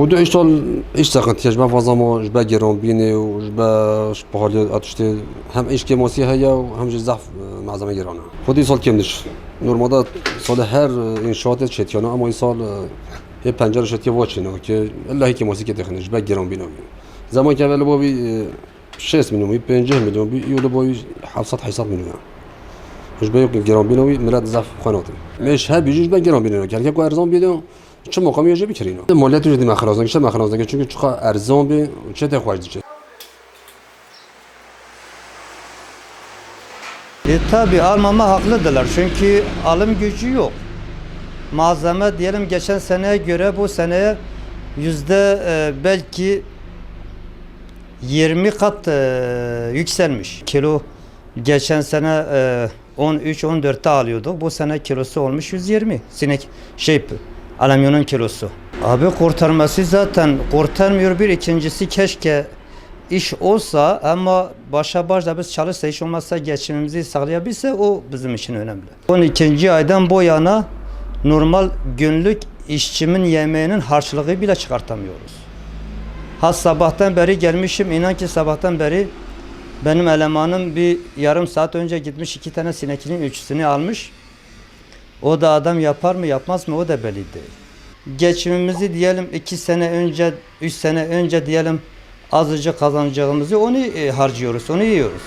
خود ایش تو ایش تقریباً تیج با فضامو جب گیرم بینه و جب شپهالی آتش تی هم ایش که موسی هیا و هم جز ضعف معظم گیرانه خود این سال کم نش نور مدت سال هر این شاد شدیانه اما این سال یه پنجره شدی واچ نه که اللهی که موسی که دخنش جب گیرم بینه زمان که ولی بابی شش میلیون بی پنجه میلیون بی یه حساد حفظت حساب میلیون. جب یک گیرم بینه ملت ضعف خانواده. میشه هر بیچش جب گیرم بینه یعنی که هرکه کو ارزان بیدم چه مقامی یه بیکرینو مالیات رو دی مخرازن چه مخرازن چون چه ارزان بی چه ته خوش دیچه E tabi almama haklıdırlar çünkü alım gücü yok. Malzeme diyelim geçen seneye göre bu seneye yüzde e, belki 20 kat e, yükselmiş. Kilo geçen sene e, 13-14'te alıyorduk. Bu sene kilosu olmuş 120. Sinek şey alamyonun kilosu. Abi kurtarması zaten kurtarmıyor bir ikincisi keşke iş olsa ama başa başta biz çalışsa iş olmazsa geçimimizi sağlayabilse o bizim için önemli. 12. aydan bu yana normal günlük işçimin yemeğinin harçlığı bile çıkartamıyoruz. Ha sabahtan beri gelmişim inan ki sabahtan beri benim elemanım bir yarım saat önce gitmiş iki tane sinekliğin üçüsünü almış. O da adam yapar mı yapmaz mı o da belli değil. Geçimimizi diyelim iki sene önce, üç sene önce diyelim azıcık kazanacağımızı onu e, harcıyoruz, onu yiyoruz.